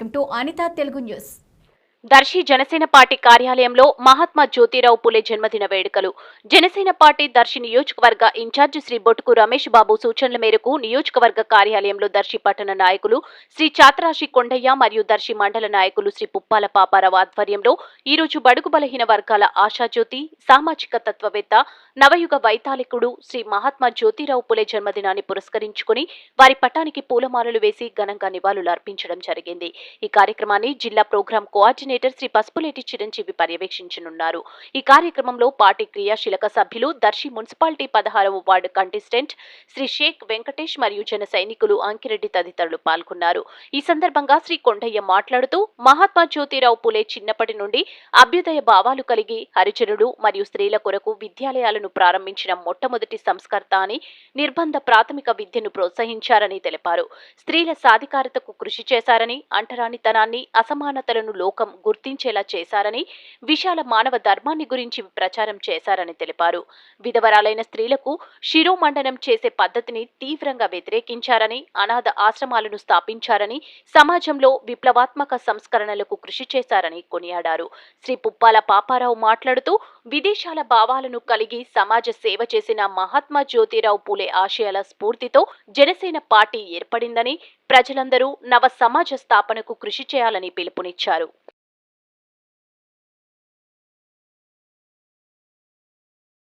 Welcome to Anitha Telugu news. Darsi Janasena party కార్యాలయంలో మహాత్మా జ్యోతిరావు పులే జన్మదిన వేడుకలు. జనసేన పార్టీ దర్శి నియోజకవర్గ ఇన్ఛార్జ్ శ్రీ బొట్టుకు రమేష్ బాబు సూచనల మేరకు నియోజకవర్గ కార్యాలయంలో దర్శి పట్టణ నాయకులు శ్రీ చాతరాశి కొండయ్య మరియు దర్శి మండల నాయకులు శ్రీ పుప్పాల పాపారావు ఆధ్వర్యంలో ఈ రోజు బడుగు బలహీన వర్గాల ఆశాజ్యోతి సామాజిక తత్వవేత్త నవయుగ వైతాళికుడు శ్రీ మహాత్మా జ్యోతిరావు పులే జన్మదినాన్ని పురస్కరించుకుని వారి పట్టానికి పూలమాలలు వేసి ఘనంగా నివాళులు అర్పించడం జరిగింది. ఈ కార్యక్రమాన్ని జిల్లా ప్రోగ్రాం కోఆర్డినేటర్ శ్రీ పసుపులేటి చిరంజీవి పర్యవేక్షించనున్నారు. ఈ కార్యక్రమంలో పార్టీ క్రియాశీలక సభ్యులు దర్శి మున్సిపాలిటీ పదహారవ వార్డు కంటెస్టెంట్ శ్రీ షేక్ వెంకటేష్ మరియు జన సైనికులు అంకిరెడ్డి తదితరులు పాల్గొన్నారు. ఈ సందర్భంగా శ్రీ కొండయ్య మాట్లాడుతూ మహాత్మా జ్యోతిరావు పులే చిన్నప్పటి నుండి అభ్యుదయ భావాలు కలిగి హరిజనుడు మరియు స్త్రీల కొరకు విద్యాలయాలను ప్రారంభించిన మొట్టమొదటి సంస్కర్త అని నిర్బంధ ప్రాథమిక విద్యను ప్రోత్సహించారని తెలిపారు. స్త్రీల సాధికారతకు కృషి చేశారని అంటరానితనాన్ని అసమానతలను లోకం గుర్తించేలా చేశారని విశాల మానవ ధర్మాన్ని గురించి ప్రచారం చేశారని తెలిపారు. విధవరాలైన స్త్రీలకు శిరోమండనం చేసే పద్ధతిని తీవ్రంగా వ్యతిరేకించారని అనాథ ఆశ్రమాలను స్థాపించారని సమాజంలో విప్లవాత్మక సంస్కరణలకు కృషి చేశారని కొనియాడారు. శ్రీ పుప్పాల పాపారావు మాట్లాడుతూ విదేశాల భావాలను కలిగి సమాజ సేవ చేసిన మహాత్మా జ్యోతిరావు పూలే ఆశయాల స్ఫూర్తితో జనసేన పార్టీ ఏర్పడిందని ప్రజలందరూ నవ సమాజ స్థాపనకు కృషి చేయాలని పిలుపునిచ్చారు.